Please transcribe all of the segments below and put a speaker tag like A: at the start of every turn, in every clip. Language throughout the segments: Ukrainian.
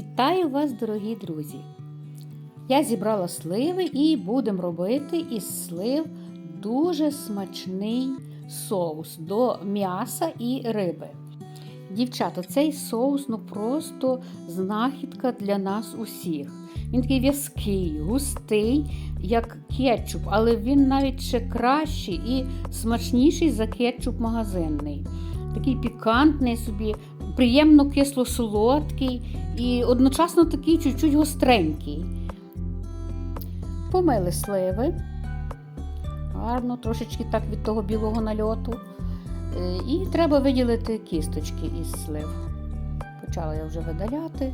A: Вітаю вас, дорогі друзі! Я зібрала сливи і будемо робити із слив дуже смачний соус до м'яса і риби. Дівчата, цей соус ну просто знахідка для нас усіх. Він такий в'язкий, густий, як кетчуп, але він навіть ще кращий і смачніший за кетчуп магазинний. Такий пікантний собі, приємно кисло-солодкий і одночасно такий чуть-чуть гостренький. Помили сливи. Гарно, трошечки так від того білого нальоту. Е, І треба виділити кісточки із слив. Почала я вже видаляти.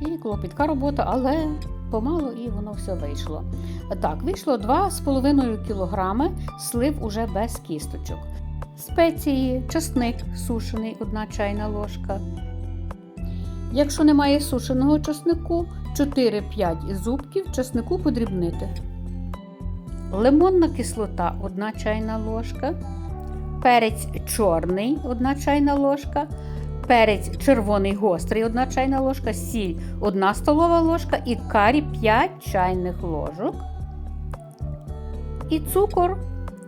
A: І клопітка робота, але помало і воно все вийшло. Так, вийшло 2,5 кг слив уже без кісточок. Спеції, часник сушений, 1 чайна ложка. Якщо немає сушеного часнику, 4-5 зубків часнику подрібнити. Лимонна кислота 1 чайна ложка. Перець чорний 1 чайна ложка. Перець червоний гострий 1 чайна ложка, сіль 1 столова ложка і карі 5 чайних ложок. І цукор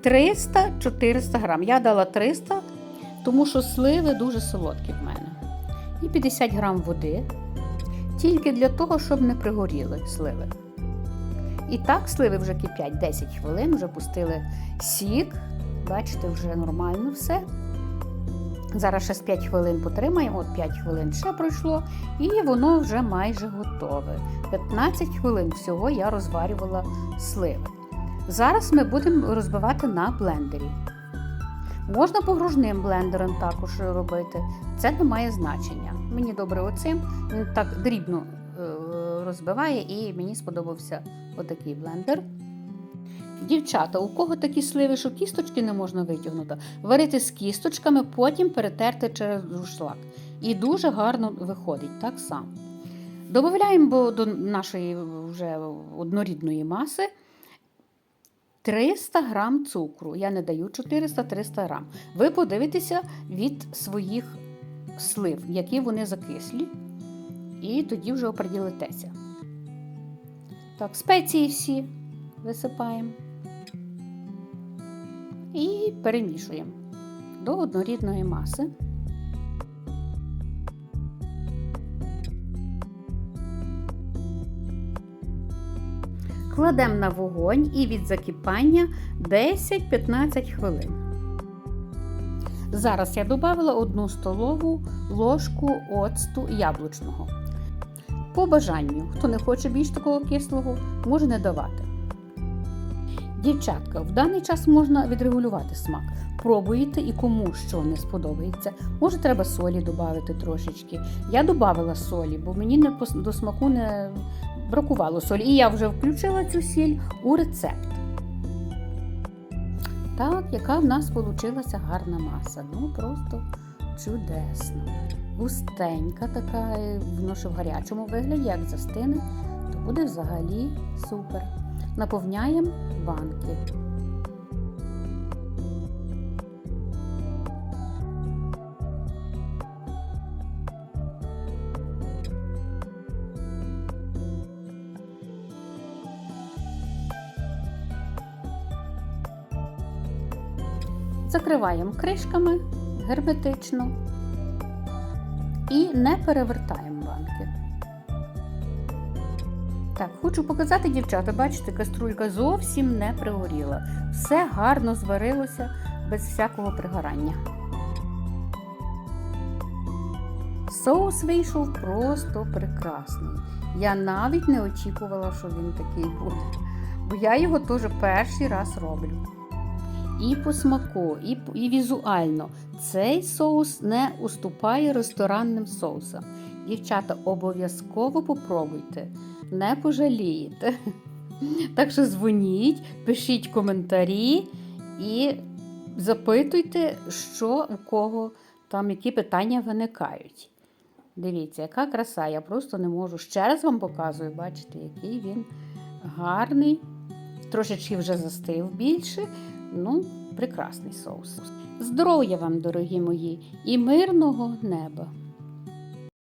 A: 300-400 грам. Я дала 300, тому що сливи дуже солодкі в мене. І 50 грам води. Тільки для того, щоб не пригоріли сливи. І так, сливи вже кипять 10 хвилин, вже пустили сік. Бачите, вже нормально все. Зараз ще з 5 хвилин потримаємо, от 5 хвилин ще пройшло, і воно вже майже готове. 15 хвилин всього я розварювала сливи. Зараз ми будемо розбивати на блендері. Можна погружним блендером також робити, це не має значення. Мені добре оцим, він так дрібно е, розбиває, і мені сподобався отакий блендер. Дівчата, у кого такі сливи, що кісточки не можна витягнути, варити з кісточками, потім перетерти через друшлак. І дуже гарно виходить так само. Додаємо до нашої вже однорідної маси 300 грам цукру. Я не даю 400-300 грам. Ви подивитеся від своїх слив, які вони закислі, і тоді вже оприділитеся. Так, спеції всі висипаємо і перемішуємо до однорідної маси. Кладемо на вогонь і від закипання 10-15 хвилин. Зараз я додала 1 столову ложку оцту яблучного. По бажанню, хто не хоче більш такого кислого, може не давати. Дівчатка, в даний час можна відрегулювати смак. Пробуйте і кому що не сподобається. Може, треба солі додати трошечки. Я додавала солі, бо мені не до смаку не бракувало солі. І я вже включила цю сіль у рецепт. Так, яка в нас вийшла гарна маса. Ну, просто чудесно. Густенька така, е, воно ще в гарячому вигляді, як застине, то буде взагалі супер. Наповняємо банки. Закриваємо кришками герметично і не перевертаємо банки. Так, хочу показати, дівчата, бачите, каструлька зовсім не пригоріла. Все гарно зварилося без всякого пригорання. Соус вийшов просто прекрасний. Я навіть не очікувала, що він такий буде. Бо я його теж перший раз роблю. І по смаку, і, і візуально цей соус не уступає ресторанним соусам. Дівчата, обов'язково попробуйте, не пожалієте. Так що дзвоніть, пишіть коментарі і запитуйте, що у кого там які питання виникають. Дивіться, яка краса, я просто не можу. Ще раз вам показую, бачите, який він гарний. Трошечки вже застив більше. Ну, прекрасний соус. Здоров'я вам, дорогі мої, і мирного неба!